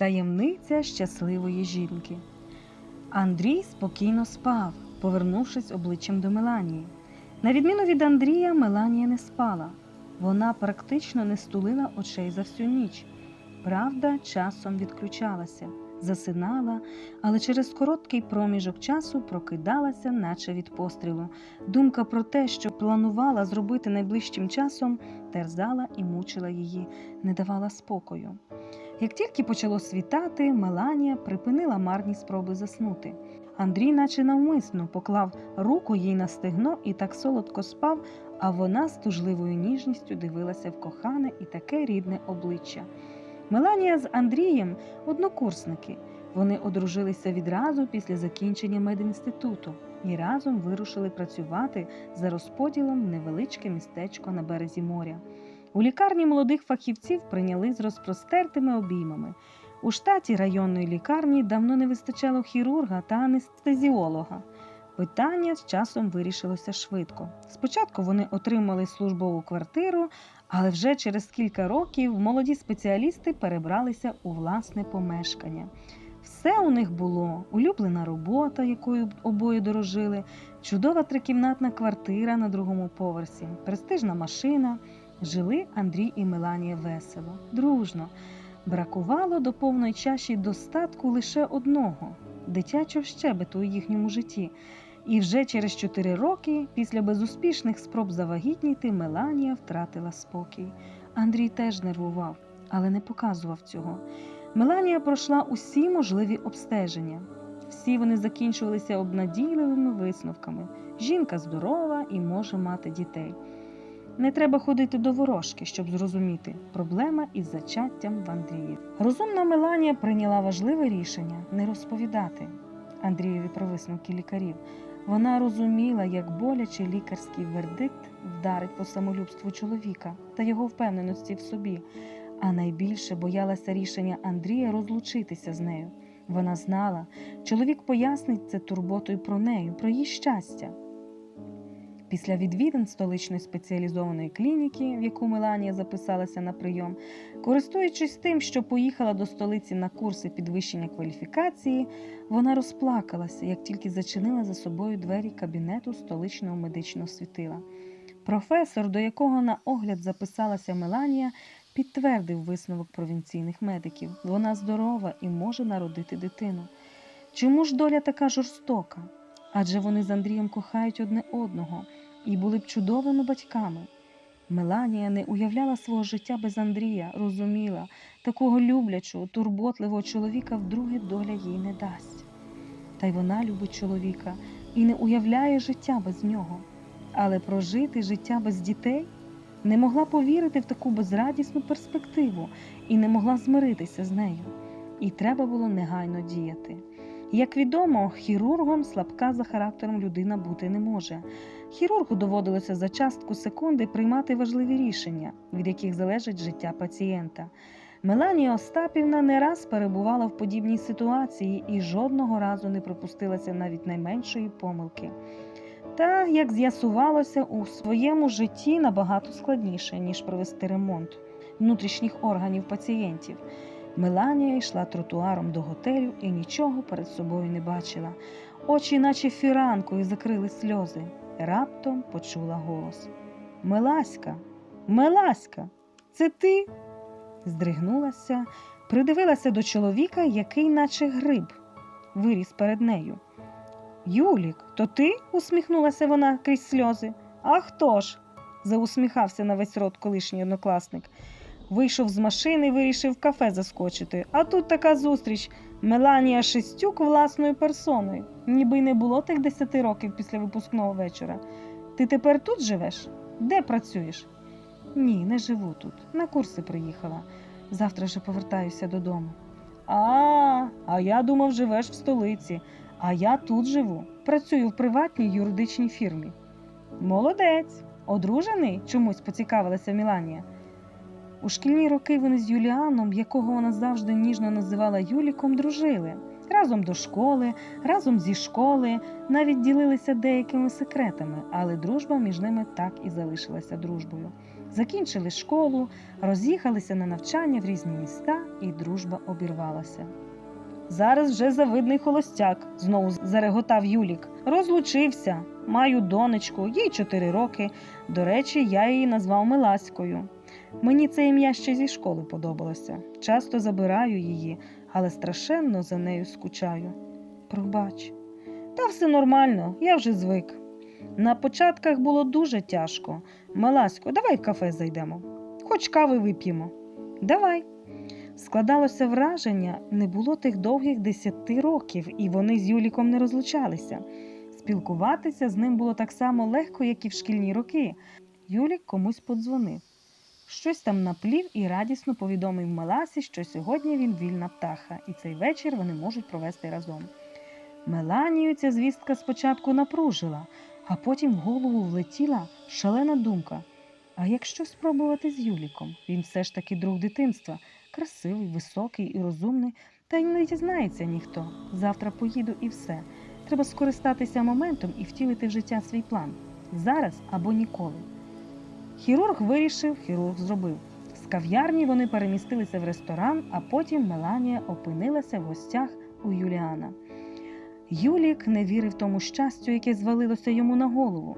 Таємниця щасливої жінки. Андрій спокійно спав, повернувшись обличчям до Меланії. На відміну від Андрія, Меланія не спала. Вона практично не стулила очей за всю ніч. Правда, часом відключалася, засинала, але через короткий проміжок часу прокидалася, наче від пострілу. Думка про те, що планувала зробити найближчим часом, терзала і мучила її, не давала спокою. Як тільки почало світати, Меланія припинила марні спроби заснути. Андрій, наче навмисно, поклав руку їй на стегно і так солодко спав, а вона з тужливою ніжністю дивилася в кохане і таке рідне обличчя. Меланія з Андрієм однокурсники. Вони одружилися відразу після закінчення медінституту і разом вирушили працювати за розподілом невеличке містечко на березі моря. У лікарні молодих фахівців прийняли з розпростертими обіймами. У штаті районної лікарні давно не вистачало хірурга та анестезіолога. Питання з часом вирішилося швидко. Спочатку вони отримали службову квартиру, але вже через кілька років молоді спеціалісти перебралися у власне помешкання. Все у них було: улюблена робота, якою обоє дорожили, чудова трикімнатна квартира на другому поверсі, престижна машина. Жили Андрій і Меланія весело, дружно. Бракувало до повної чаші достатку лише одного дитячого щебету у їхньому житті. І вже через чотири роки, після безуспішних спроб завагітніти, Меланія втратила спокій. Андрій теж нервував, але не показував цього. Меланія пройшла усі можливі обстеження. Всі вони закінчувалися обнадійливими висновками. Жінка здорова і може мати дітей. Не треба ходити до ворожки, щоб зрозуміти проблема із зачаттям в Андрії. Розумна Меланія прийняла важливе рішення не розповідати Андрієві про висновки лікарів. Вона розуміла, як боляче лікарський вердикт вдарить по самолюбству чоловіка та його впевненості в собі, а найбільше боялася рішення Андрія розлучитися з нею. Вона знала, чоловік пояснить це турботою про нею, про її щастя. Після відвідин столичної спеціалізованої клініки, в яку Меланія записалася на прийом, користуючись тим, що поїхала до столиці на курси підвищення кваліфікації, вона розплакалася, як тільки зачинила за собою двері кабінету столичного медичного світила. Професор, до якого на огляд записалася Меланія, підтвердив висновок провінційних медиків. Вона здорова і може народити дитину. Чому ж доля така жорстока? Адже вони з Андрієм кохають одне одного і були б чудовими батьками. Меланія не уявляла свого життя без Андрія, розуміла, такого люблячого, турботливого чоловіка вдруге доля їй не дасть. Та й вона любить чоловіка і не уявляє життя без нього. Але прожити життя без дітей не могла повірити в таку безрадісну перспективу і не могла змиритися з нею. І треба було негайно діяти. Як відомо, хірургом слабка за характером людина бути не може. Хірургу доводилося за частку секунди приймати важливі рішення, від яких залежить життя пацієнта. Меланія Остапівна не раз перебувала в подібній ситуації і жодного разу не пропустилася навіть найменшої помилки. Та, як з'ясувалося, у своєму житті набагато складніше, ніж провести ремонт внутрішніх органів пацієнтів. Меланія йшла тротуаром до готелю і нічого перед собою не бачила. Очі, наче фіранкою, закрили сльози. Раптом почула голос: Меласька, Меласька, це ти? Здригнулася, придивилася до чоловіка, який, наче гриб, виріс перед нею. Юлік, то ти? усміхнулася вона крізь сльози. А хто ж? заусміхався на весь рот колишній однокласник. Вийшов з машини, вирішив кафе заскочити. А тут така зустріч Меланія Шестюк власною персоною. Ніби й не було тих десяти років після випускного вечора. Ти тепер тут живеш? Де працюєш? Ні, не живу тут. На курси приїхала. Завтра же повертаюся додому. А, а я думав, живеш в столиці, а я тут живу. Працюю в приватній юридичній фірмі. Молодець, одружений? чомусь поцікавилася Міланія. У шкільні роки вони з Юліаном, якого вона завжди ніжно називала Юліком, дружили. Разом до школи, разом зі школи, навіть ділилися деякими секретами, але дружба між ними так і залишилася дружбою. Закінчили школу, роз'їхалися на навчання в різні міста, і дружба обірвалася. Зараз вже завидний холостяк, знову зареготав Юлік. Розлучився, маю донечку, їй чотири роки. До речі, я її назвав Милаською. Мені це ім'я ще зі школи подобалося. Часто забираю її, але страшенно за нею скучаю. Пробач. Та все нормально, я вже звик. На початках було дуже тяжко. Миласько, давай в кафе зайдемо. Хоч кави вип'ємо. Давай. Складалося враження, не було тих довгих десяти років, і вони з Юліком не розлучалися. Спілкуватися з ним було так само легко, як і в шкільні роки. Юлік комусь подзвонив. Щось там наплів і радісно повідомив Меласі, що сьогодні він вільна птаха, і цей вечір вони можуть провести разом. Меланію ця звістка спочатку напружила, а потім в голову влетіла шалена думка. А якщо спробувати з Юліком? Він все ж таки друг дитинства, красивий, високий і розумний, та й не дізнається ніхто. Завтра поїду і все. Треба скористатися моментом і втілити в життя свій план зараз або ніколи. Хірург вирішив, хірург зробив. З кав'ярні вони перемістилися в ресторан, а потім Меланія опинилася в гостях у Юліана. Юлік не вірив тому щастю, яке звалилося йому на голову.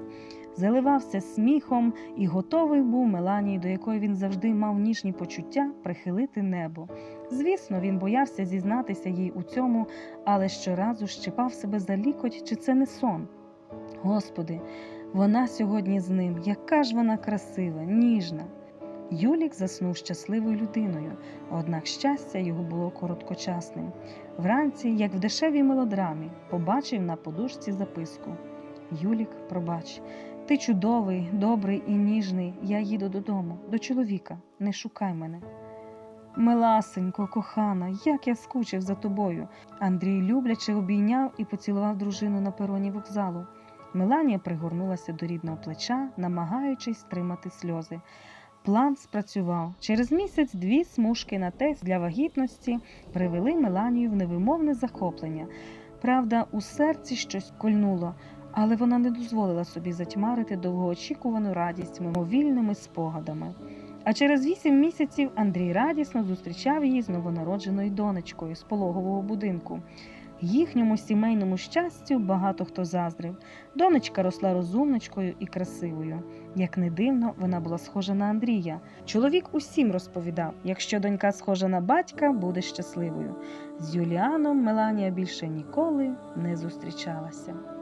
Заливався сміхом і готовий був Меланії, до якої він завжди мав ніжні почуття, прихилити небо. Звісно, він боявся зізнатися їй у цьому, але щоразу щипав себе за лікоть, чи це не сон. Господи, вона сьогодні з ним, яка ж вона красива, ніжна. Юлік заснув щасливою людиною, однак щастя його було короткочасним. Вранці, як в дешевій мелодрамі, побачив на подушці записку: Юлік, пробач, ти чудовий, добрий і ніжний. Я їду додому, до чоловіка, не шукай мене. Миласенько, кохана, як я скучив за тобою. Андрій любляче обійняв і поцілував дружину на пероні вокзалу. Меланія пригорнулася до рідного плеча, намагаючись стримати сльози. План спрацював. Через місяць дві смужки на тест для вагітності привели Меланію в невимовне захоплення. Правда, у серці щось кольнуло, але вона не дозволила собі затьмарити довгоочікувану радість мимовільними спогадами. А через вісім місяців Андрій радісно зустрічав її з новонародженою донечкою з пологового будинку. Їхньому сімейному щастю багато хто заздрив. Донечка росла розумничкою і красивою. Як не дивно, вона була схожа на Андрія. Чоловік усім розповідав: якщо донька схожа на батька, буде щасливою. З Юліаном Меланія більше ніколи не зустрічалася.